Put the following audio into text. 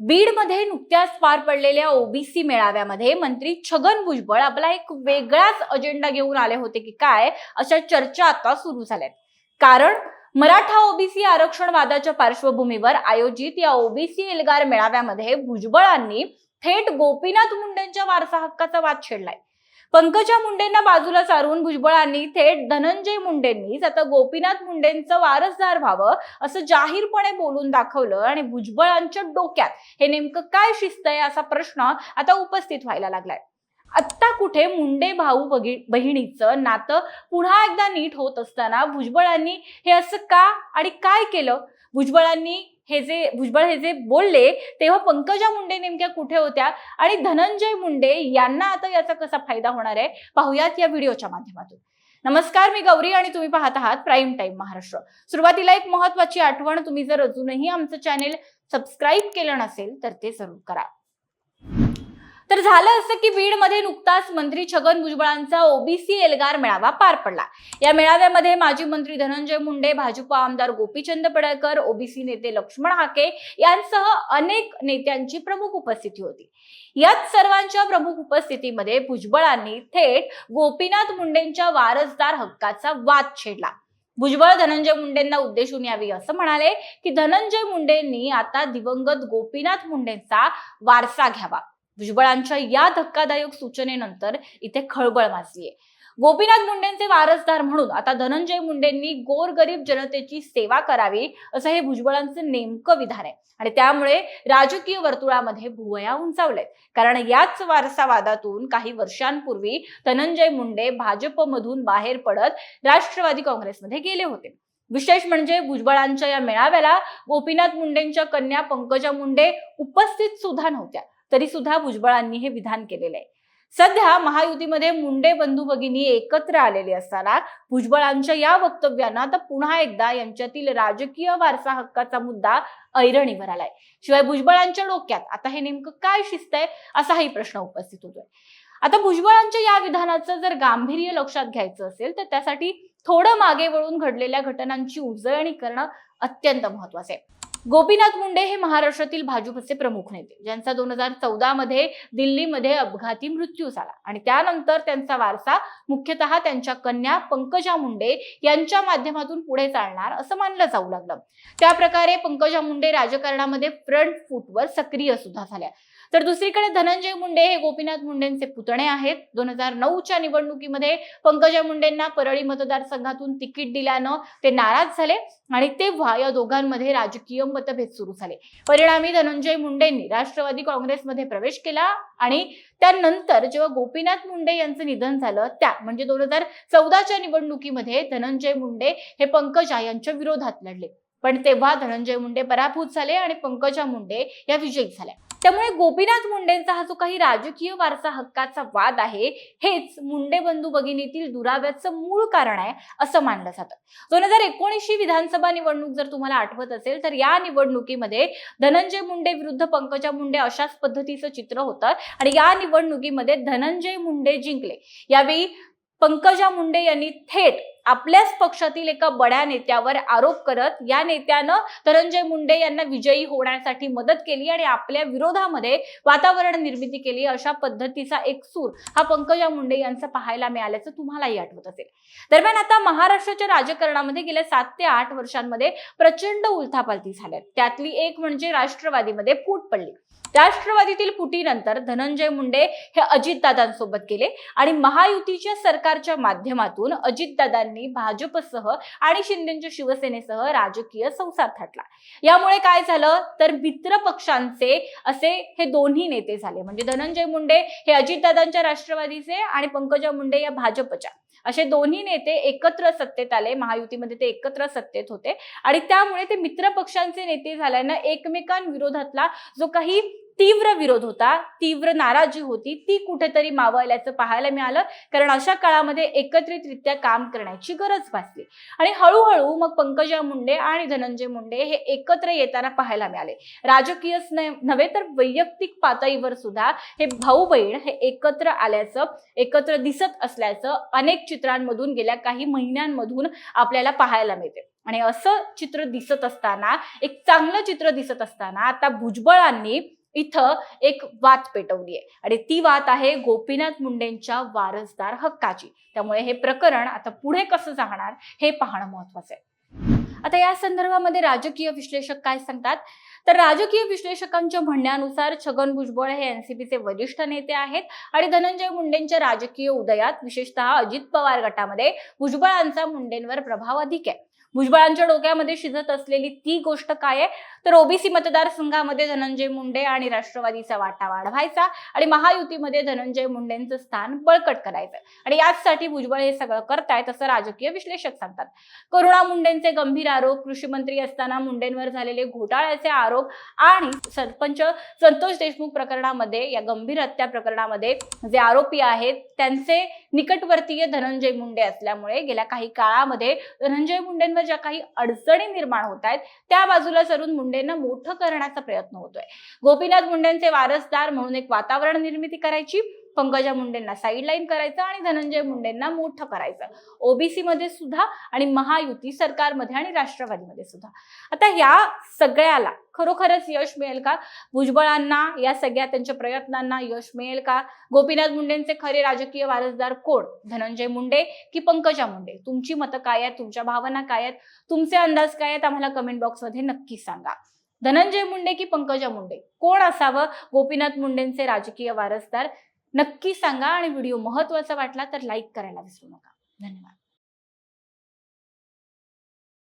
बीडमध्ये नुकत्याच पार पडलेल्या ओबीसी मेळाव्यामध्ये मंत्री छगन भुजबळ आपला एक वेगळाच अजेंडा घेऊन आले होते की काय अशा चर्चा आता सुरू झाल्यात. कारण मराठा ओबीसी आरक्षण वादाच्या पार्श्वभूमीवर आयोजित या ओबीसी एल्गार मेळाव्यामध्ये भुजबळांनी थेट गोपीनाथ मुंडेंच्या वारसा हक्काचा वाद छेडलाय. पंकजा मुंडेंना बाजूला सारून भुजबळांनी थेट धनंजय मुंडेंनीच आता गोपीनाथ मुंडेंचं वारसदार व्हावं असं जाहीरपणे बोलून दाखवलं आणि भुजबळांच्या डोक्यात हे नेमकं काय शिस्त आहे असा प्रश्न आता उपस्थित व्हायला लागलाय. आत्ता कुठे मुंडे भाऊ बहिणीचं नातं पुन्हा एकदा नीट होत असताना भुजबळांनी हे असं का आणि काय केलं? भुजबळांनी हे जे भुजबळ हे जे बोलले तेव्हा पंकजा मुंडे नेमक्या कुठे होत्या? आणि धनंजय मुंडे यांना आता याचा कसा फायदा होणार आहे? पाहूयात या व्हिडिओच्या माध्यमातून. नमस्कार मी गौरी आणि तुम्ही पाहत आहात प्राईम टाइम महाराष्ट्र. सुरुवातीला एक महत्वाची आठवण तुम्ही जर अजूनही आमचं चॅनेल सबस्क्राईब केलं नसेल तर ते जरूर करा. तर झालं असं की बीडमध्ये नुकताच मंत्री छगन भुजबळांचा ओबीसी एल्गार मेळावा पार पडला. या मेळाव्यामध्ये माजी मंत्री धनंजय मुंडे भाजपा आमदार गोपीचंद पडळकर ओबीसी नेते लक्ष्मण हाके यांसह अनेक नेत्यांची प्रमुख उपस्थिती होती. याच सर्वांच्या प्रमुख उपस्थितीमध्ये भुजबळांनी थेट गोपीनाथ मुंडेंच्या वारसदार हक्काचा वाद छेडला. भुजबळ धनंजय मुंडेंना उद्देशून यावी असं म्हणाले की धनंजय मुंडेंनी आता दिवंगत गोपीनाथ मुंडेंचा वारसा घ्यावा. भुजबळांच्या या धक्कादायक सूचनेनंतर इथे खळबळ माजलीये. गोपीनाथ मुंडेंचे वारसदार म्हणून आता धनंजय मुंडेंनी गोरगरीब जनतेची सेवा करावी असं हे भुजबळांचं नेमकं विधान आहे. आणि त्यामुळे राजकीय वर्तुळामध्ये भुवया उंचावलेत कारण याच वारसावादातून काही वर्षांपूर्वी धनंजय मुंडे भाजपमधून बाहेर पडत राष्ट्रवादी काँग्रेसमध्ये गेले होते. विशेष म्हणजे भुजबळांच्या या मेळाव्याला गोपीनाथ मुंडेंच्या कन्या पंकजा मुंडे उपस्थित सुद्धा नव्हत्या. तरी सुद्धा भुजबळांनी हे विधान केलेलं आहे. सध्या महायुतीमध्ये मुंडे बंधू भगिनी एकत्र आलेले असताना भुजबळांच्या या वक्तव्यानं आता पुन्हा एकदा यांच्यातील राजकीय वारसा हक्काचा मुद्दा ऐरणीवर आलाय. शिवाय भुजबळांच्या डोक्यात आता हे नेमकं काय शिस्त आहे असाही प्रश्न उपस्थित होतोय. आता भुजबळांच्या या विधानाचं जर गांभीर्य लक्षात घ्यायचं असेल तर त्यासाठी थोडं मागे वळून घडलेल्या घटनांची उजळणी करणं अत्यंत महत्वाचं आहे. गोपीनाथ मुंडे हे महाराष्ट्रातील भाजपचे प्रमुख नेते ज्यांचा दोन हजार चौदा मध्ये दिल्लीमध्ये अपघाती मृत्यू झाला. आणि त्यानंतर त्यांचा वारसा मुख्यतः त्यांच्या कन्या पंकजा मुंडे यांच्या माध्यमातून पुढे चालणार असं मानलं जाऊ लागलं. त्या प्रकारे पंकजा मुंडे राजकारणामध्ये फ्रंट फूटवर सक्रिय सुद्धा झाल्या. तर दुसरीकडे धनंजय मुंडे हे गोपीनाथ मुंडेंचे पुतणे आहेत. दोन हजार नऊच्या निवडणुकीमध्ये पंकजा मुंडेंना परळी मतदारसंघातून तिकीट दिल्यानं ते नाराज झाले आणि तेव्हा या दोघांमध्ये राजकीय मतभेद सुरू झाले. परिणामी धनंजय मुंडेंनी राष्ट्रवादी काँग्रेसमध्ये प्रवेश केला आणि त्यानंतर जेव्हा गोपीनाथ मुंडे यांचं निधन झालं त्या म्हणजे दोन हजार चौदाच्या निवडणुकीमध्ये धनंजय मुंडे हे पंकजा यांच्या विरोधात लढले. पण तेव्हा धनंजय मुंडे पराभूत झाले आणि पंकजा मुंडे या विजयी झाल्या. त्यामुळे गोपीनाथ मुंडेंचा हा जो काही राजकीय वारसा हक्काचा वाद आहे हेच मुंडे बंधू भगिनीतील दुराव्याचं मूळ कारण आहे असं मानलं जातं. दोन हजार एकोणीसची विधानसभा निवडणूक जर तुम्हाला आठवत असेल तर या निवडणुकीमध्ये धनंजय मुंडे विरुद्ध पंकजा मुंडे अशाच पद्धतीचं चित्र होतं आणि या निवडणुकीमध्ये धनंजय मुंडे जिंकले. यावेळी पंकजा मुंडे यांनी थेट आपल्याच पक्षातील एका बड्या नेत्यावर आरोप करत या नेत्यानं धनंजय मुंडे यांना विजयी होण्यासाठी मदत केली आणि आपल्या विरोधामध्ये वातावरण निर्मिती केली अशा पद्धतीचा एक सूर हा पंकजा मुंडे यांचा पाहायला मिळाल्याचं तुम्हालाही आठवत असेल. दरम्यान आता महाराष्ट्राच्या राजकारणामध्ये गेल्या सात ते आठ वर्षांमध्ये प्रचंड उलथापालथी झाल्या त्यातली एक म्हणजे राष्ट्रवादीमध्ये फूट पडली. राष्ट्रवादीतील फुटीनंतर धनंजय मुंडे हे अजितदादांसोबत गेले आणि महायुतीच्या सरकारच्या माध्यमातून अजितदादांनी भाजपसह आणि शिंदेच्या शिवसेनेसह राजकीय संसार थाटला. यामुळे काय झालं? तर मित्र पक्षांचे असे हे दोन्ही नेते झाले. म्हणजे धनंजय मुंडे हे अजितदादांच्या राष्ट्रवादीचे आणि पंकजा मुंडे या भाजपच्या. असे दोन्ही नेते एकत्र सत्तेत आले. महायुतीमध्ये ते एकत्र सत्तेत होते. आणि त्यामुळे ते मित्र पक्षांचे नेते झाल्यानं एकमेकांविरोधातला जो काही तीव्र विरोध होता तीव्र नाराजी होती ती कुठेतरी मावळल्याचं पाहायला मिळालं. कारण अशा काळामध्ये एकत्रितरित्या काम करण्याची गरज भासली. आणि हळूहळू मग पंकजा मुंडे आणि धनंजय मुंडे हे एकत्र येताना पाहायला मिळाले. राजकीय नव्हे तर वैयक्तिक पातळीवर सुद्धा हे भाऊ बहीण हे एकत्र आल्याचं एकत्र दिसत असल्याचं अनेक चित्रांमधून गेल्या काही महिन्यांमधून आपल्याला पाहायला मिळते. आणि असं चित्र दिसत असताना एक चांगलं चित्र दिसत असताना आता भुजबळांनी इथं एक वाद पेटवली आहे. आणि ती वाद आहे गोपीनाथ मुंडेंच्या वारसदार हक्काची. त्यामुळे हे प्रकरण आता पुढे कसं जाणार हे पाहणं महत्वाचं आहे. आता या संदर्भामध्ये राजकीय विश्लेषक काय सांगतात? तर राजकीय विश्लेषकांच्या म्हणण्यानुसार छगन भुजबळ हे एनसीपीचे वरिष्ठ नेते आहेत. आणि धनंजय मुंडेंच्या राजकीय उदयात विशेषतः अजित पवार गटामध्ये भुजबळांचा मुंडेंवर प्रभाव अधिक आहे. भुजबळांच्या डोक्यामध्ये शिजत असलेली ती गोष्ट काय आहे? तर ओबीसी मतदारसंघामध्ये धनंजय मुंडे आणि राष्ट्रवादीचा वाटा वाढवायचा आणि महायुतीमध्ये धनंजय मुंडेंचं स्थान बळकट करायचं. आणि याचसाठी भुजबळ हे सगळं करतायत असं राजकीय विश्लेषक सांगतात. करुणा मुंडेंचे गंभीर आरोप कृषी मंत्री असताना मुंडेंवर झालेले घोटाळ्याचे आरोप आणि सरपंच संतोष देशमुख प्रकरणामध्ये या गंभीर हत्या प्रकरणामध्ये जे आरोपी आहेत त्यांचे निकटवर्तीय धनंजय मुंडे असल्यामुळे गेल्या काही काळामध्ये धनंजय मुंडेंवर ज्या काही अडचणी निर्माण होत आहेत त्या बाजूला सरून मुंडेंना मोठं करण्याचा प्रयत्न होतोय. गोपीनाथ मुंडेंचे वारसदार म्हणून एक वातावरण निर्मिती करायची पंकजा मुंडेंना साईडलाईन करायचं आणि धनंजय मुंडेंना मोठं करायचं. ओबीसी मध्ये सुद्धा आणि महायुती सरकारमध्ये आणि राष्ट्रवादीमध्ये सुद्धा. आता या सगळ्याला खरोखरच यश मिळेल का? भुजबळांना या सगळ्या त्यांच्या प्रयत्नांना यश मिळेल का? गोपीनाथ मुंडेंचे खरे राजकीय वारसदार कोण? धनंजय मुंडे की पंकजा मुंडे? तुमची मतं काय आहेत? तुमच्या भावना काय आहेत? तुमचे अंदाज काय आहेत? आम्हाला कमेंट बॉक्समध्ये नक्की सांगा. धनंजय मुंडे की पंकजा मुंडे? कोण असावं? गोपीनाथ मुंडेंचे राजकीय वारसदार नक्की सांगा आणि व्हिडिओ महत्त्वाचा वाटला तर लाईक करायला विसरू नका. धन्यवाद.